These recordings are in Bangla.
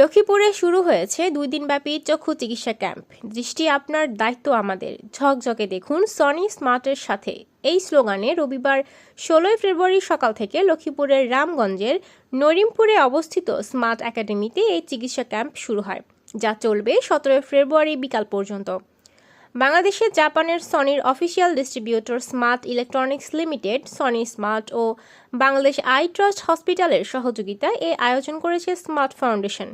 লক্ষ্মীপুরে শুরু হয়েছে দুই দিনব্যাপী চক্ষু চিকিৎসা ক্যাম্প। দৃষ্টি আপনার দায়িত্ব আমাদের। ঝকঝকে দেখুন সনি স্মার্টের সাথে। এই স্লোগানে রবিবার ষোলোই ফেব্রুয়ারি সকাল থেকে লক্ষ্মীপুরের রামগঞ্জের নরিমপুরে অবস্থিত স্মার্ট একাডেমিতে এই চিকিৎসা ক্যাম্প শুরু হয়, যা চলবে সতেরোই ফেব্রুয়ারি বিকাল পর্যন্ত। বাংলাদেশে জাপানের সনির official distributor Smart Electronics Limited, Sony Smart O Bangladesh I trust হসপিটালের সহযোগিতায় এ আয়োজন করেছে স্মার্ট ফাউন্ডেশন।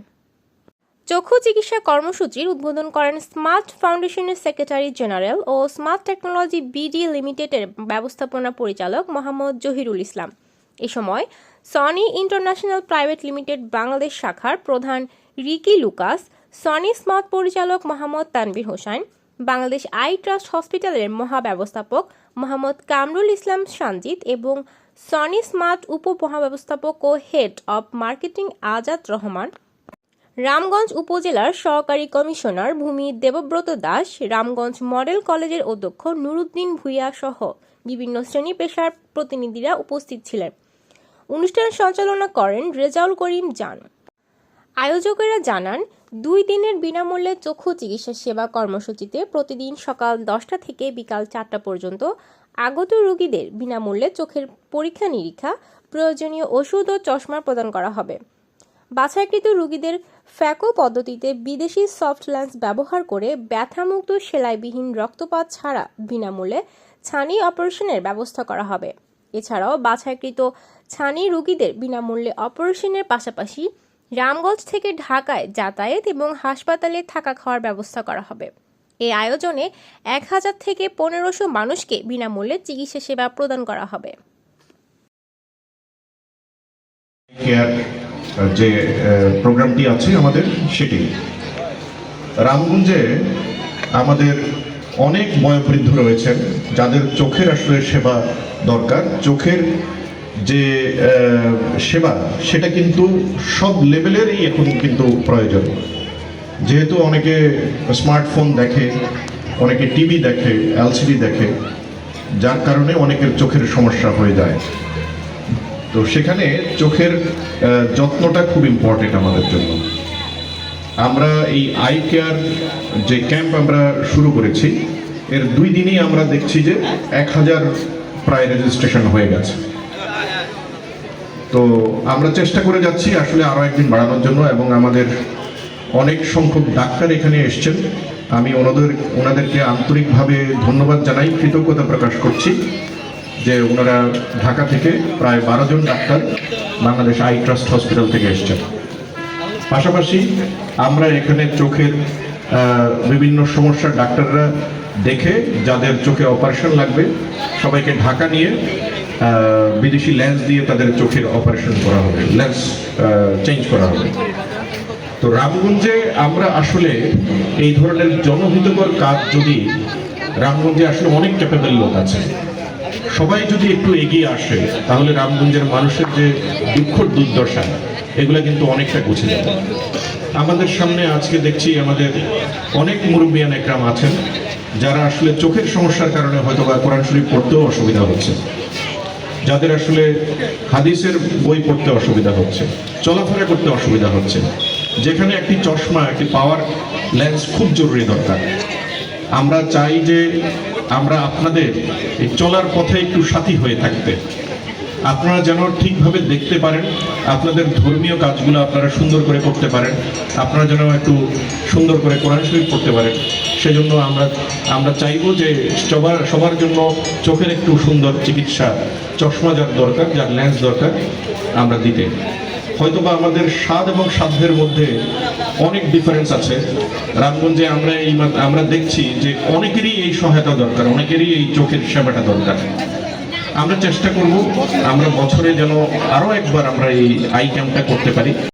চক্ষু চিকিৎসা কর্মসূচির উদ্বোধন করেন স্মার্ট ফাউন্ডেশনের সেক্রেটারি জেনারেল ও স্মার্ট টেকনোলজি বিডি লিমিটেডের ব্যবস্থাপনা পরিচালক মোহাম্মদ জহিরুল ইসলাম। এ সময় Sony International Private Limited Bangladesh শাখার প্রধান রিকি লুকাস, সনি স্মার্ট পরিচালক মোহাম্মদ তানভীর হোসেন, বাংলাদেশ আই ট্রাস্ট হসপিটালের মহাব্যবস্থাপক মোহাম্মদ কামরুল ইসলাম সঞ্জিত এবং সনি স্মার্ট উপমহাব্যবস্থাপক ও head of marketing Azad Rahman Ramganj উপজেলার সহকারী কমিশনার ভূমি দেবব্রত দাস, রামগঞ্জ মডেল কলেজের অধ্যক্ষ নুরুদ্দিন ভূঁইয়া সহ বিভিন্ন শ্রেণি পেশার প্রতিনিধিরা উপস্থিত ছিলেন। অনুষ্ঠান সঞ্চালনা করেন রেজাউল করিম জান। আয়োজকেরা জানান, দুই দিনের বিনামূল্যে চক্ষু চিকিৎসা সেবা কর্মসূচিতে প্রতিদিন সকাল দশটা থেকে বিকাল চারটা পর্যন্ত আগত রোগীদের বিনামূল্যে চোখের পরীক্ষা নিরীক্ষা প্রয়োজনীয় ওষুধ ও চশমা প্রদান করা হবে। বাছাইকৃত রোগীদের ফ্যাকো পদ্ধতিতে বিদেশি সফট ল্যান্স ব্যবহার করে ব্যথামুক্ত সেলাইবিহীন রক্তপাত ছাড়া বিনামূল্যে ছানি অপারেশনের ব্যবস্থা করা হবে। এছাড়াও বাছাইকৃত ছানি রোগীদের বিনামূল্যে অপারেশনের পাশাপাশি রামগঞ্জ থেকে ঢাকায় যাতায়াত এবং হাসপাতালে থাকা খাওয়ার ব্যবস্থা করা হবে। এই আয়োজনে এক হাজার থেকে পনেরোশো মানুষকে বিনামূল্যে চিকিৎসা সেবা প্রদান করা হবে। যে প্রোগ্রামটি আছে আমাদের, সেটি। রামগঞ্জে আমাদের অনেক বয়োবৃদ্ধ রয়েছেন, যাদের চোখের আসলে সেবা দরকার। চোখের যে সেবা, সেটা কিন্তু সব লেভেলেরই এখন কিন্তু প্রয়োজন। যেহেতু অনেকে স্মার্টফোন দেখে, অনেকে টিভি দেখে, এলসিডি দেখে, যার কারণে অনেকের চোখের সমস্যা হয়ে যায়। তো সেখানে চোখের যত্নটা খুব ইম্পর্টেন্ট আমাদের জন্য। আমরা এই আই কেয়ার যে ক্যাম্প আমরা শুরু করেছি, এর দুই দিনই আমরা দেখছি যে এক হাজার প্রায় রেজিস্ট্রেশন হয়ে গেছে। তো আমরা চেষ্টা করে যাচ্ছি আসলে আরও একদিন বাড়ানোর জন্য এবং আমাদের অনেক সংখ্যক ডাক্তার এখানে এসছেন। আমি ওনাদের, ওনাদেরকে আন্তরিকভাবে ধন্যবাদ জানাই, কৃতজ্ঞতা প্রকাশ করছি। যে ওনারা ঢাকা থেকে প্রায় বারো জন doctor Bangladesh Eye Trust hospital থেকে এসছেন। পাশাপাশি আমরা এখানে চোখের বিভিন্ন সমস্যার ডাক্তাররা দেখে যাদের চোখে অপারেশন লাগবে, সবাইকে ঢাকা নিয়ে বিদেশি লেন্স দিয়ে তাদের চোখের অপারেশন করা হবে, লেন্স চেঞ্জ করা হবে। তো রামগঞ্জে আমরা আসলে এই ধরনের জনহিতকর কাজ যদি রামগঞ্জে আসলে অনেক ক্যাপেবল লোক আছে সবাই যদি একটু এগিয়ে আসে, তাহলে রামগঞ্জের মানুষের যে দুঃখ দুর্দশা, এগুলো কিন্তু অনেকটা গুছে যাবে। আমাদের সামনে আজকে দেখছি আমাদের অনেক মুরব্বিয়ান একরাম আছেন, যারা আসলে চোখের সমস্যার কারণে হয়তো বা কোরআন শরীফ পড়তেও অসুবিধা হচ্ছে। যাদের আসলে হাদিসের বই পড়তে অসুবিধা হচ্ছে, চলাফেরা করতে অসুবিধা হচ্ছে। যেখানে একটি চশমা, একটি পাওয়ার লেন্স খুব জরুরি দরকার। আমরা চাই যে আমরা আপনাদের এই চলার পথে একটু সাথী হয়ে থাকতে। আপনারা যেন ঠিকভাবে দেখতে পারেন, আপনাদের ধর্মীয় কাজগুলো আপনারা সুন্দর করে করতে পারেন, আপনারা যেন একটু সুন্দর করে কোরআন শরীফ পড়তে পারেন। সেজন্য আমরা আমরা চাইব যে সবার সবার জন্য চোখের একটু সুন্দর চিকিৎসা, চশমা যার দরকার, যার লেন্স দরকার, আমরা দিতে। হয়তোবা আমাদের স্বাদ এবং সাধ্যের মধ্যে অনেক ডিফারেন্স আছে। রামগঞ্জে আমরা এই আমরা দেখছি যে অনেকেরই এই সহায়তা দরকার, অনেকেরই এই চোখের সেবাটা দরকার। আমরা চেষ্টা করব, আমরা বছরে যেন আরও একবার আমরা এই আই ক্যাম্পটা করতে পারি।